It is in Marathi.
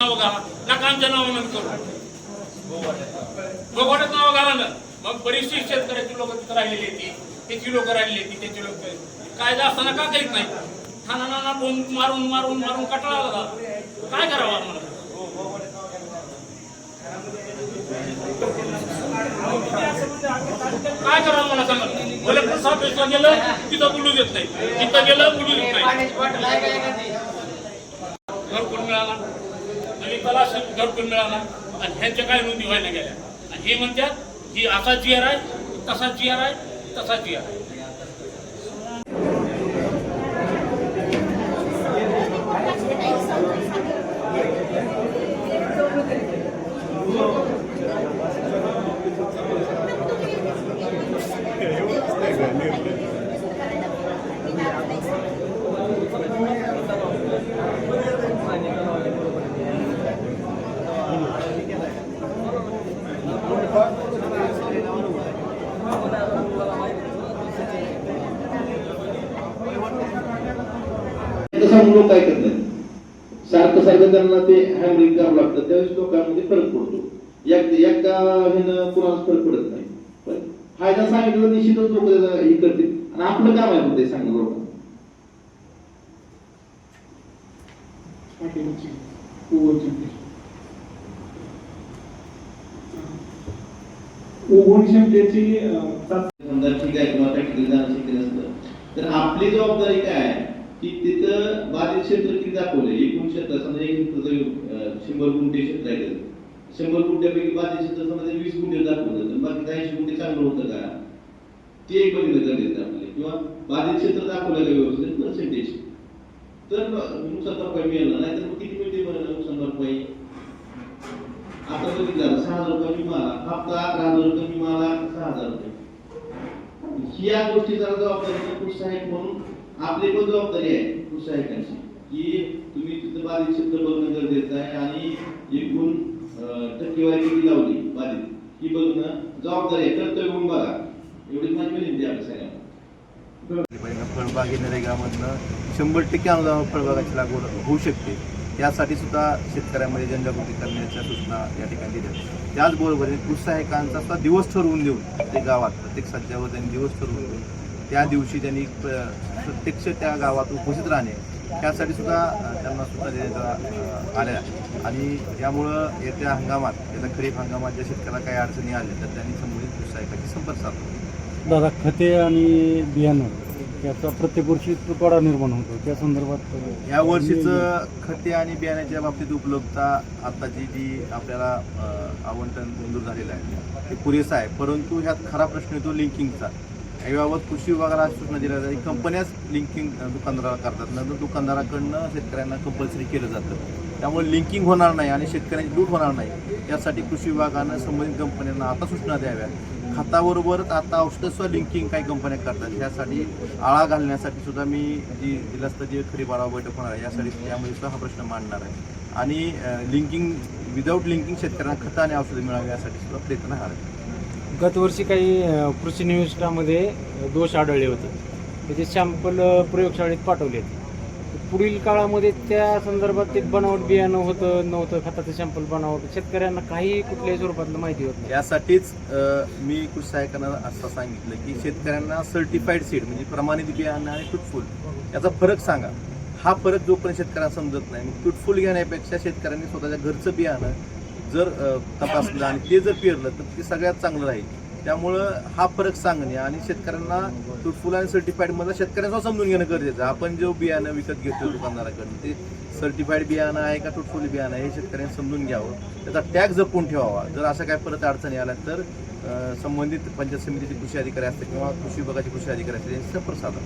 नाव घाला. नका आमच्या नावानं करू. नाव घाला ना. मग बरीचशी शेतकऱ्याची लोक तिथं राहिलेली ती. त्याची लोक राहिलेली ती त्याची लोक. कायदा असताना का करीत नाही? बोंब मारून मारून मारून कटाळा आला काय करावं आम्हाला? काय करावं मला सांगा? कलेक्टर साहेब ऑफिसला गेलं तिथं बोलू देत नाही. तिथं गेलं बोलू देत नाही. घरकुल मिळाला? ललिताला घरकुल मिळाला आणि ह्यांच्या काय नोंदी व्हायला गेल्या. आणि हे म्हणतात की असा आर आहे तसा जिआर आहे तसा जिआर आहे तसं लोक काय करतात सारखं सारखं त्यांना ते हॅमरिंग करावं लागतं. त्यावेळेस लोकांमध्ये फरक पडतो. एक एका ह्यानं कुणाला फरक पडत नाही. पण फायदा सांगितलं निश्चितच लोक हे करतील. आणि आपलं काम आहे ते सांगणं लोकांना क्षमतेची समजा ठीक आहे किंवा प्रॅक्टिकल जाणं शक्य नसतं तर आपली जबाबदारी काय आहे? की तिथं बाधित क्षेत्र किती दाखवलं एकूण क्षेत्र समजा एक हेक्टर शंभर गुंठे क्षेत्र आहे शंभर गुंठ्यापैकी बाधित क्षेत्र समजा वीस गुंठे दाखवलं तर बाकी ऐंशी गुंठे चांगलं होतं का? ते एक बघितलं गरजेचं आपले किंवा बाधित क्षेत्र दाखवलं का व्यवस्थित? पर्सेंटेज तर नुकसान भरपाई मिळणार नाही तर मग किती मिळते बरं नुकसान भरपाई? आता बघितलं सहा हजार रुपये विमा हप्ता अकरा हजार रुपये विमा सहा हजार रुपये. या गोष्टीचा जबाबदारी प्रोत्साहक म्हणून आपली पण जबाबदारी आहे. प्रोत्साहकांची की तुम्ही तिथं बाधित क्षेत्र बघणं गरजेचं आहे आणि एकूण टक्केवारी किती लावली बाधित ही बघणं जबाबदारी आहे कर्तव्य म्हणून बघा. एवढीच माझी विनंती आपल्या सगळ्यांना. फळबाग फळबागी नरेगामधनं शंभर टक्के अनुदान फळबागाची लागवड होऊ शकते. यासाठी सुद्धा शेतकऱ्यांमध्ये जनजागृती करण्याच्या सूचना या ठिकाणी दिल्या त्याचबरोबर उत्साहिकांचा सुद्धा दिवस ठरवून देऊन ते गावात प्रत्येक सज्जावर त्यांनी दिवस ठरवून देऊन त्या दिवशी त्यांनी प्र- प्रत्यक्ष त्या गावात उपस्थित राहणे त्यासाठी सुद्धा त्यांना सुद्धा देण्यात आल्या. आणि यामुळं येत्या हंगामात येत्या खरीप हंगामात ज्या शेतकऱ्याला काही अडचणी आल्या तर त्यांनी संबंधित उत्साहिकांशी संपर्क साधला. दादा खते आणि बियाणं याचा प्रत्येक वर्षी तुटवडा निर्माण होतो. त्या संदर्भात या वर्षीचं खते आणि बियाण्याच्या बाबतीत उपलब्धता आताची जी आपल्याला आवंटन मंजूर झालेलं आहे ते पुरेसं आहे. परंतु ह्यात खरा प्रश्न येतो लिंकिंगचा. याबाबत कृषी विभागाला आज सूचना दिल्या जातात. कंपन्याच लिंकिंग दुकानदाराला करतात. नंतर दुकानदाराकडनं शेतकऱ्यांना कंपल्सरी केलं जातं. त्यामुळे लिंकिंग होणार नाही आणि शेतकऱ्यांची लूट होणार नाही. यासाठी कृषी विभागानं संबंधित कंपन्यांना आता सूचना द्याव्या खताबरोबरच आता औषधस्व लिंकिंग काही कंपन्या करतात. यासाठी आळा घालण्यासाठी सुद्धा मी जी जिल्हास्तरीय खरीप आढावा बैठक होणार आहे यासाठी त्यामध्ये सुद्धा हा प्रश्न मांडणार आहे. आणि लिंकिंग विदाऊट लिंकिंग शेतकऱ्यांना खतं आणि औषधं मिळावी यासाठी सुद्धा प्रयत्न हार आहे गतवर्षी काही कृषी निविष्ठामध्ये दोष आढळले होते. त्याचे सॅम्पल प्रयोगशाळेत पाठवले पुढील काळामध्ये त्या संदर्भात ते बनावट बियाणं होतं नव्हतं खताचं सॅम्पल बनावट. शेतकऱ्यांना काही कुठल्याही स्वरूपातलं माहिती होत यासाठीच मी कृषी सहाय्यकांना असं सांगितलं की शेतकऱ्यांना सर्टिफाईड सीड म्हणजे प्रमाणित बियाणं आणि फ्रुटफुल याचा फरक सांगा. हा फरक जोपर्यंत शेतकऱ्यांना समजत नाही मग फ्रुटफुल घेण्यापेक्षा शेतकऱ्यांनी स्वतःच्या घरचं बियाणं जर तपासलं आणि ते जर पेरलं तर ते सगळ्यात चांगलं राहील. त्यामुळं हा फरक सांगणे आणि शेतकऱ्यांना फ्रुटफुल आणि सर्टिफाईड मधला शेतकऱ्यांना समजून घेणं गरजेचं आपण जो बियाणं विकत घेतो दुकानदाराकडून ते सर्टिफाईड बियाणं आहे का फ्रुटफुल बियाणं आहे हे शेतकऱ्यांनी समजून घ्यावं. त्याचा टॅग जपून ठेवावा. जर असं काय परत अडचणी आल्या तर संबंधित पंचायत समितीचे कृषी अधिकारी असतील किंवा कृषी विभागाचे कृषी अधिकारी असतील यांचे संपर्क साधा.